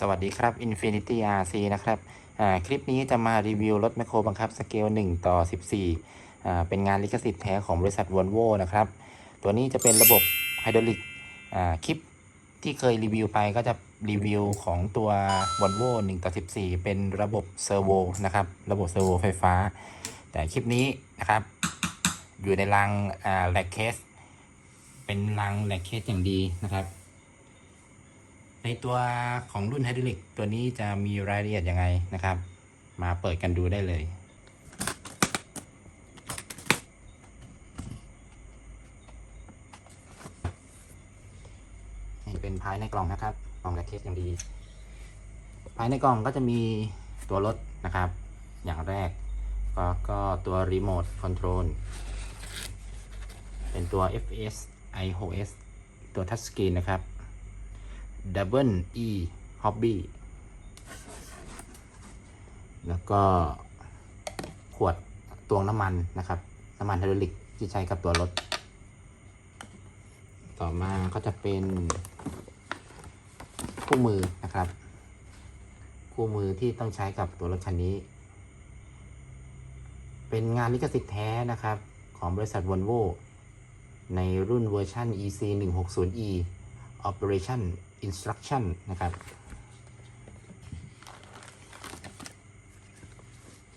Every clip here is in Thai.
สวัสดีครับ Infinity RC นะครับอ่าคลิปนี้จะมารีวิวรถแมคโครบังคับสเกล 1 ต่อ 14อ่าเป็นงานลิขสิทธิ์แท้ของบริษัท v o l v o นะครับ ตัวนี้จะเป็นระบบไฮดรอลิกอ่าคลิปที่เคยรีวิวไปก็จะรีวิวของตัว v o l v o 1ต่อ 14 เป็นระบบเซอร์โวนะครับ ระบบเซอร์โวไฟฟ้า แต่คลิปนี้นะครับ อยู่ในรังแลกเคส เป็นรังแลกเคสอย่างดีนะครับ ในตัวของรุ่นไฮดรอลิกตัวนี้จะมีรายละเอียดยังไงนะครับ มาเปิดกันดูได้เลยนี่เป็นภายในกล่องนะครับกล่องแลกเคสอย่างดี ภายในกล่องก็จะมีตัวรถนะครับ อย่างแรกก็ก็ตัวรีโมทคอนโทรลเป็นตัว FS i6s ตัวทัชสกรีนนะครับ Double E Hobby แล้วก็ขวดตวงน้ำมันนะครับ น้ำมันไฮดรอลิกที่ใช้กับตัวรถ ต่อมาก็จะเป็นคู่มือนะครับ คู่มือที่ต้องใช้กับตัวรถคันนี้ เป็นงานลิขสิทธิ์แท้นะครับ ของบริษัท Volvo ในรุ่นเวอร์ชัน EC 160E Operation Instruction นะครับ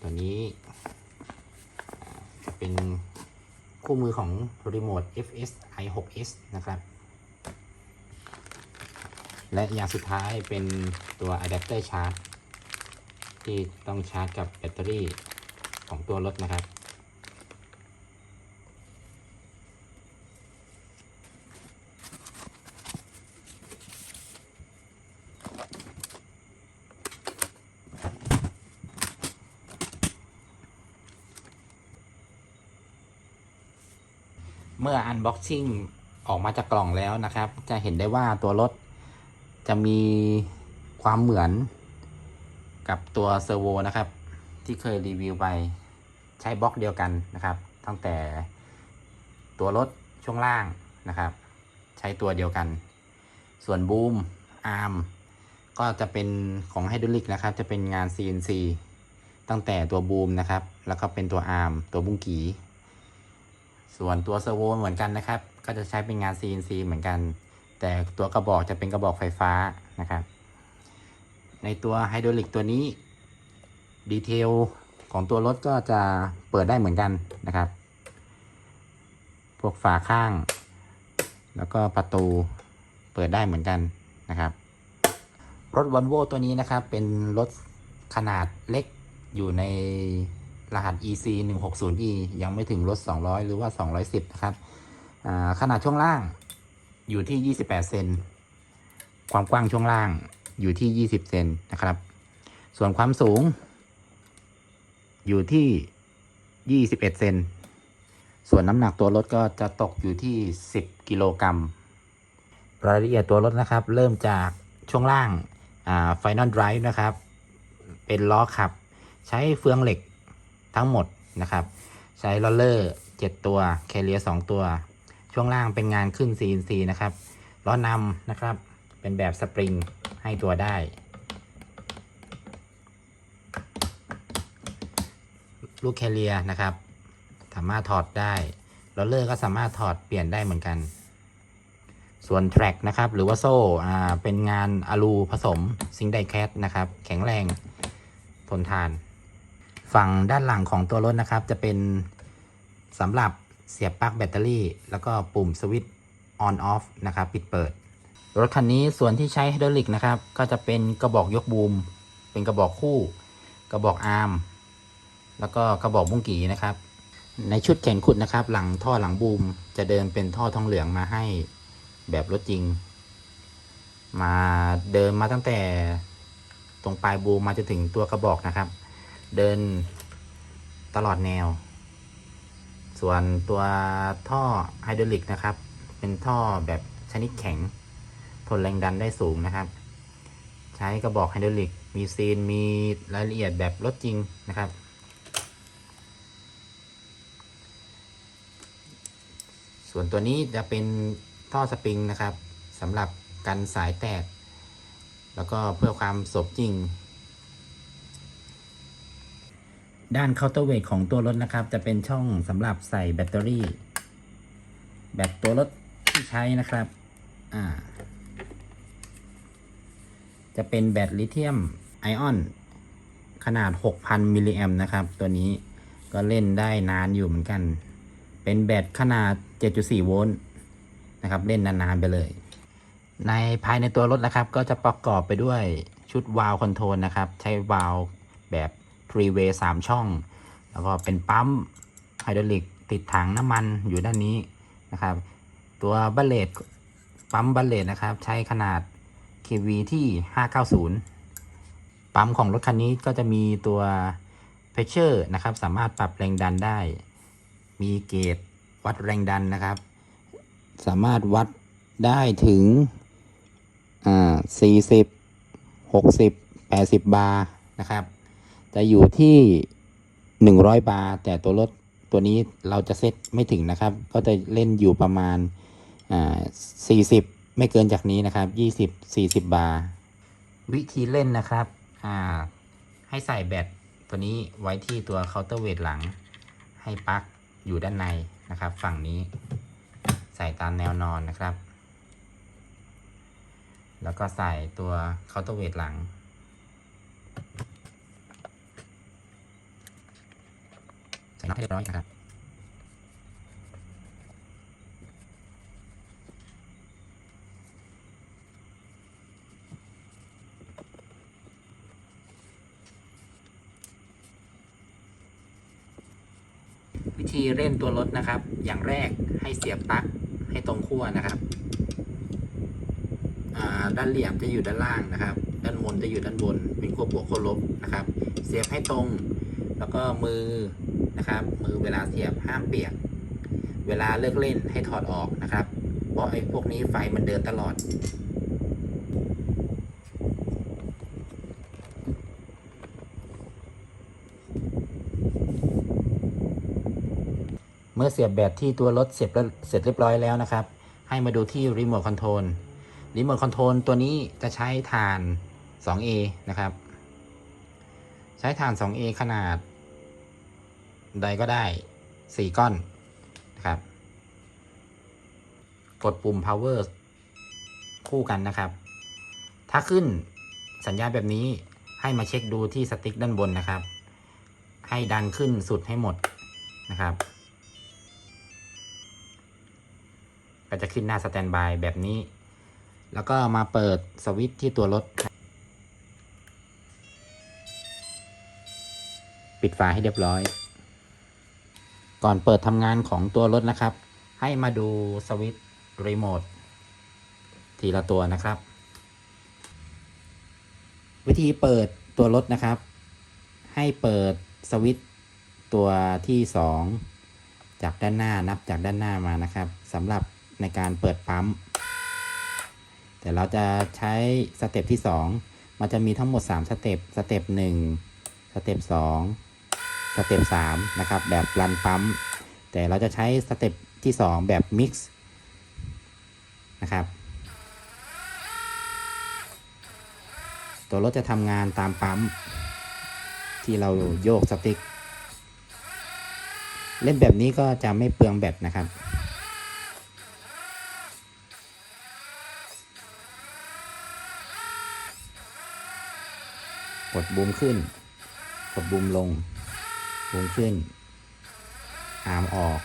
ตัวนี้จะเป็นคู่มือของรีโมท FS i6s นะครับ และอย่างสุดท้ายเป็นตัวอะแดปเตอร์ชาร์จที่ต้องชาร์จกับแบตเตอรี่ของตัวรถนะครับ เมื่อ Unboxing ออกมาจากกล่องแล้วนะครับ จะเห็นได้ว่าตัวรถจะมีความเหมือนกับตัวเซอร์โวนะครับ ที่เคยรีวิวไปใช้บล็อกเดียวกันนะครับ ตั้งแต่ตัวรถช่วงล่างนะครับ ใช้ตัวเดียวกัน ส่วนบูมอาร์มก็จะเป็นของไฮดรอลิกนะครับ จะเป็นงาน CNC ตั้งแต่ตัวบูมนะครับ แล้วก็เป็นตัวอาร์มตัวบุ้งกี ส่วนตัวเซอร์โวเหมือนกันนะครับ ก็จะใช้เป็นงาน CNC เหมือนกัน แต่ตัวกระบอกจะเป็นกระบอกไฟฟ้านะครับ ในตัวไฮดรอลิกตัวนี้ดีเทลของตัวรถก็จะเปิดได้เหมือนกันนะครับ พวกฝาข้าง แล้วก็ประตูเปิดได้เหมือนกันนะครับ รถวอลโวตัวนี้นะครับ เป็นรถขนาดเล็กอยู่ใน รหัส EC 160E ยังไม่ถึงรถ 200 หรือว่า 210 นะครับ ขนาดช่วงล่างอยู่ที่ 28 เซน ความกว้างช่วงล่างอยู่ที่ 20 เซนนะครับ ส่วนความสูง อยู่ที่ 21 เซน ส่วนน้ำหนักตัวรถก็จะตกอยู่ที่ 10 กิโลกรัม รายละเอียดตัวรถนะครับ เริ่มจากช่วงล่างอ่า Final Drive นะครับ เป็นล้อขับ ใช้เฟืองเหล็ก ทั้งหมดนะครับ ใช้ลอลเลอร์7ตัวแคเรีย2ตัว ช่วงล่างเป็นงานขึ้น CNC นะครับล้อนำนะครับ เป็นแบบสปริงให้ตัวได้ ลูกแคเรียนะครับ สามารถถอดได้ลอลเลอร์ก็สามารถถอดเปลี่ยนได้เหมือนกัน ส่วนแทร็กนะครับ หรือว่าโซ่เป็นงานอะลูผสมซิงไดแคทนะครับ แข็งแรงทนทาน ฝั่งด้านหลังของตัวรถนะครับ จะเป็นสำหรับเสียบปลั๊กแบตเตอรี่ แล้วก็ปุ่มสวิตช์ on off นะครับ ปิดเปิด รถคันนี้ส่วนที่ใช้ไฮดรอลิกนะครับ ก็จะเป็นกระบอกยกบูม เป็นกระบอกคู่ กระบอกอาร์ม แล้วก็กระบอกบุ้งกีนะครับ ในชุดแขนขุดนะครับ หลังท่อหลังบูม จะเดินเป็นท่อทองเหลืองมาให้แบบรถจริง มาเดินมาตั้งแต่ตรงปลายบูมมาจนถึงตัวกระบอกนะครับ เดินตลอดแนว ส่วนตัวท่อไฮดรอลิกนะครับ เป็นท่อแบบชนิดแข็ง ทนแรงดันได้สูงนะครับ ใช้กระบอกไฮดรอลิก มีซีน มีรายละเอียดแบบรถจริงนะครับ ส่วนตัวนี้จะเป็นท่อสปริงนะครับสำหรับกันสายแตก แล้วก็เพื่อความสมจริง ด้านเคาน์เตอร์เวทของตัวรถนะครับ จะเป็นช่องสำหรับใส่แบตเตอรี่ แบตตัวรถที่ใช้นะครับ อ่า จะเป็นแบตลิเธียมไอออน ขนาด 6,000 มิลลิแอมนะครับ ตัวนี้ก็เล่นได้นานอยู่เหมือนกัน เป็นแบตขนาด 7.4 โวลต์นะครับ เล่นนานๆไปเลย ในภายในตัวรถนะครับ ก็จะประกอบไปด้วยชุดวาล์วคอนโทรลนะครับ ใช้วาล์วแบบ 3 way 3ช่อง แล้วก็เป็นปั๊มไฮดรอลิกติดถังน้ำมันอยู่ด้านนี้นะครับ ตัวบัลเลตปั๊มบัลเลตนะครับ ใช้ขนาด KV ที่ 590 ปั๊มของรถคันนี้ก็จะมีตัวเพชเชอร์นะครับ สามารถปรับแรงดันได้ มีเกจวัดแรงดันนะครับ สามารถวัดได้ถึง อ่า 40 60 80 บาร์นะครับ จะอยู่ที่ 100 บาร์แต่ตัวรถตัวนี้เราจะเซตไม่ถึงนะครับ ก็จะเล่นอยู่ประมาณอ่า40 ไม่เกินจากนี้นะครับ 20 40 บาร์วิธีเล่นนะครับอ่าให้ใส่แบตตัวนี้ไว้ที่ตัวเคาน์เตอร์เวทหลัง ให้ปลั๊กอยู่ด้านในนะครับ ฝั่งนี้ใส่ตามแนวนอนนะครับ แล้วก็ใส่ตัวเคาน์เตอร์เวทหลัง ใส่ น็อตให้เรียบร้อยนะครับวิธีเล่นตัวรถนะครับ อย่างแรกให้เสียบปลั๊กให้ตรงขั้วนะครับอ่าด้านเหลี่ยมจะอยู่ด้านล่างนะครับ ด้านบนจะอยู่ด้านบน เป็นขั้วบวกขั้วลบนะครับ เสียบให้ตรง แล้วก็มือ นะครับ มือเวลาเสียบห้ามเปียก เวลาเลิกเล่นให้ถอดออกนะครับ เพราะไอ้พวกนี้ไฟมันเดินตลอด เมื่อเสียบแบตที่ตัวรถเสร็จเสร็จเรียบร้อยแล้วนะครับ ให้มาดูที่รีโมทคอนโทรลรีโมทคอนโทรลตัวนี้จะใช้ฐาน 2A นะครับ ใช้ฐาน 2A ขนาด ใดก็ได้ 4 ก้อนนะครับ กดปุ่ม power คู่กันนะครับ ถ้าขึ้นสัญญาณแบบนี้ให้มาเช็คดูที่สติ๊กด้านบนนะครับ ให้ดันขึ้นสุดให้หมดนะครับ ก็จะขึ้นหน้าสแตนบายแบบนี้ แล้วก็มาเปิดสวิตช์ที่ตัวรถ ปิดฝาให้เรียบร้อย ก่อนเปิดทำงานของตัวรถนะครับ ให้มาดูสวิตช์รีโมททีละตัวนะครับ วิธีเปิดตัวรถนะครับ ให้เปิดสวิตช์ตัวที่ 2 จากด้านหน้านับจากด้านหน้ามานะครับสำหรับในการเปิดปั๊ม แต่เราจะใช้สเต็ปที่ 2 มันจะมีทั้งหมด 3 สเต็ปสเต็ป1สเต็ป2 สเต็ป3นะครับแบบรันปั๊มแต่เราจะใช้สเต็ปที่ 2 แบบมิกซ์นะครับตัวรถจะทำงานตามปั๊ม ที่เราโยกสติ๊ก เล่นแบบนี้ก็จะไม่เปลืองแบตนะครับ กดบูมขึ้น กดบูมลง บูมขึ้นอามออก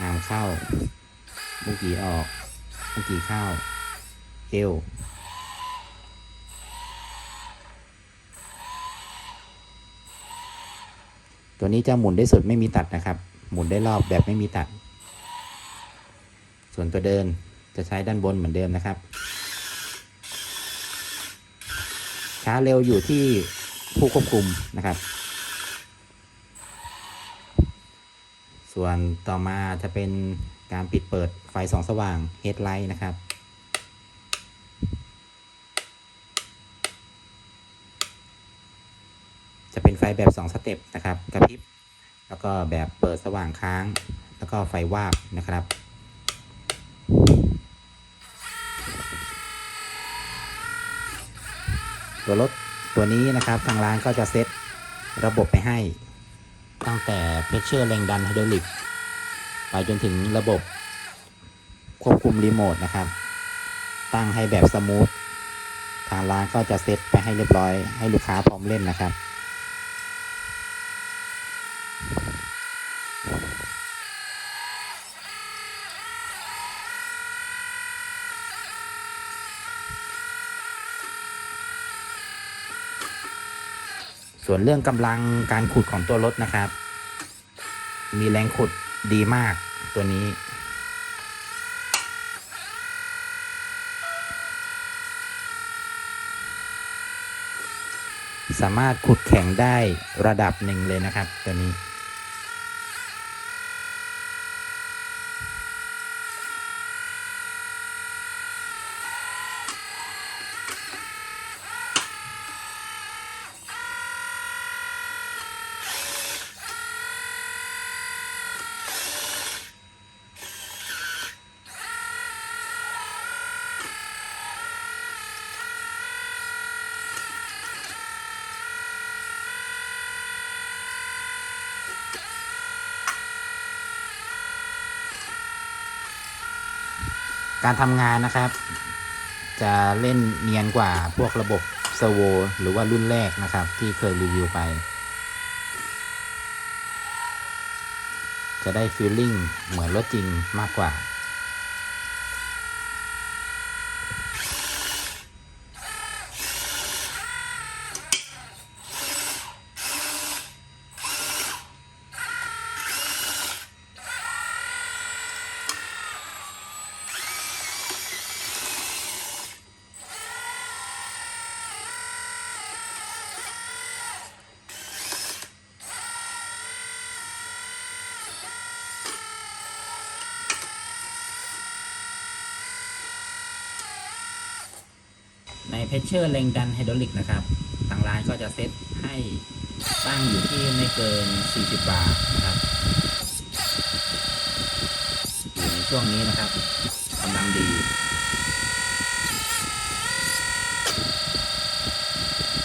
อามเข้าบุกีออกบุกีเข้า เอวตัวนี้จะหมุนได้สุดไม่มีตัดนะครับ หมุนได้รอบแบบไม่มีตัด ส่วนตัวเดินจะใช้ด้านบนเหมือนเดิมนะครับ ช้าเร็วอยู่ที่ผู้ควบคุมนะครับ ส่วนต่อมาจะเป็นการปิดเปิดไฟสองสว่าง Headlight นะครับ จะเป็นไฟแบบ2สเต็ปนะครับกระพริบแล้วก็แบบเปิดสว่างค้าง แล้วก็ไฟวาบนะครับตัวรถตัวนี้นะครับทางร้านก็จะเซตระบบไปให้ ตั้งแต่เพชเชอร์แรงดันไฮดรอลิก ไปจนถึงระบบควบคุมรีโมทนะครับ ตั้งให้แบบสมูท ทางร้านก็จะเซตไปให้เรียบร้อยให้ลูกค้าพร้อมเล่นนะครับ วนเรื่องกำลังการขุดของตัวรถนะครับ มีแรงขุดดีมากตัวนี้ สามารถขุดแข็งได้ระดับหนึ่งเลยนะครับตัวนี้ การทำงานนะครับ จะเล่นเนียนกว่าพวกระบบเซโวหรือว่ารุ่นแรกนะครับ ที่เคยรีวิวไป จะได้ฟีลลิ่งเหมือนรถจริงมากกว่า เพชเชอร์แรงดันไฮดรอลิกนะครับ ทางร้านก็จะเซตให้ตั้งอยู่ที่ไม่เกิน 40 บาทนะครับอยู่ในช่วงนี้นะครับกำลังดี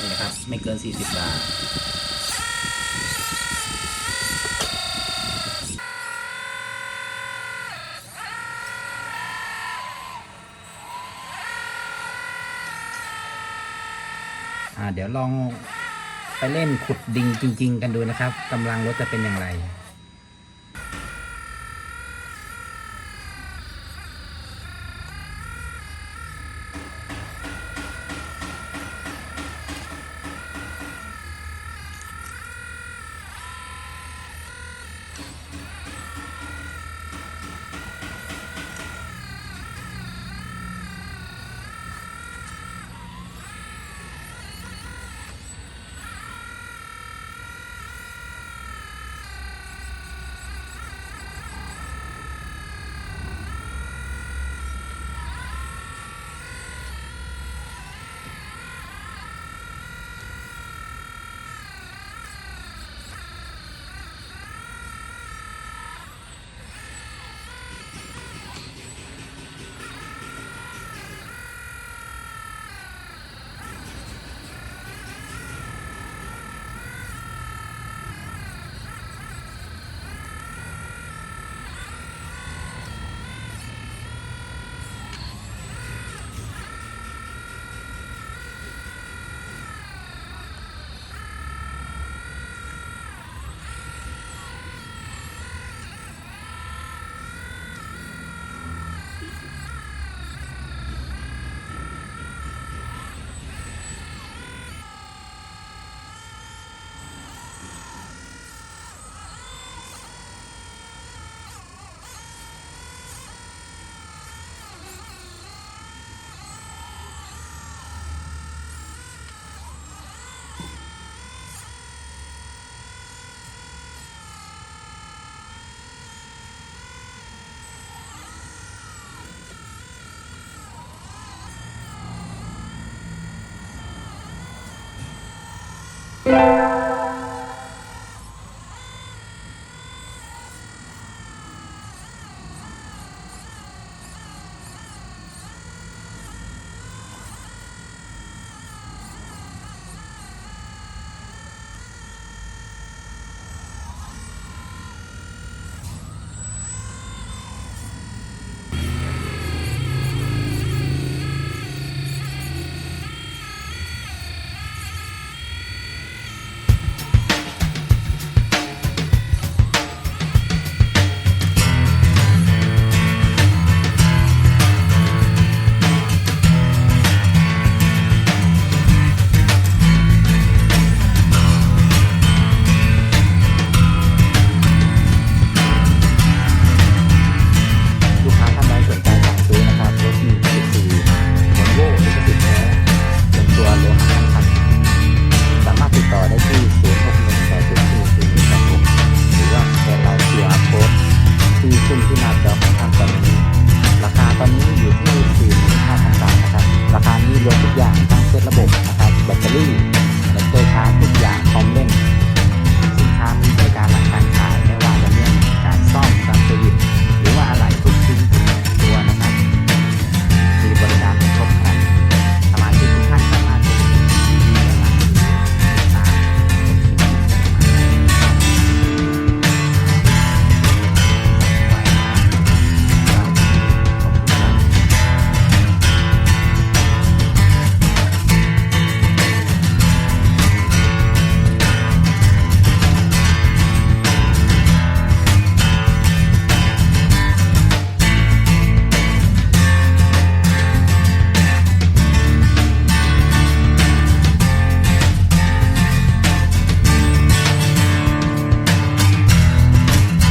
นี่นะครับ ไม่เกิน 40 บาท เดี๋ยวลองไปเล่นขุดดิงจริง ๆ กันดูนะครับกำลังรถจะเป็นอย่างไร ค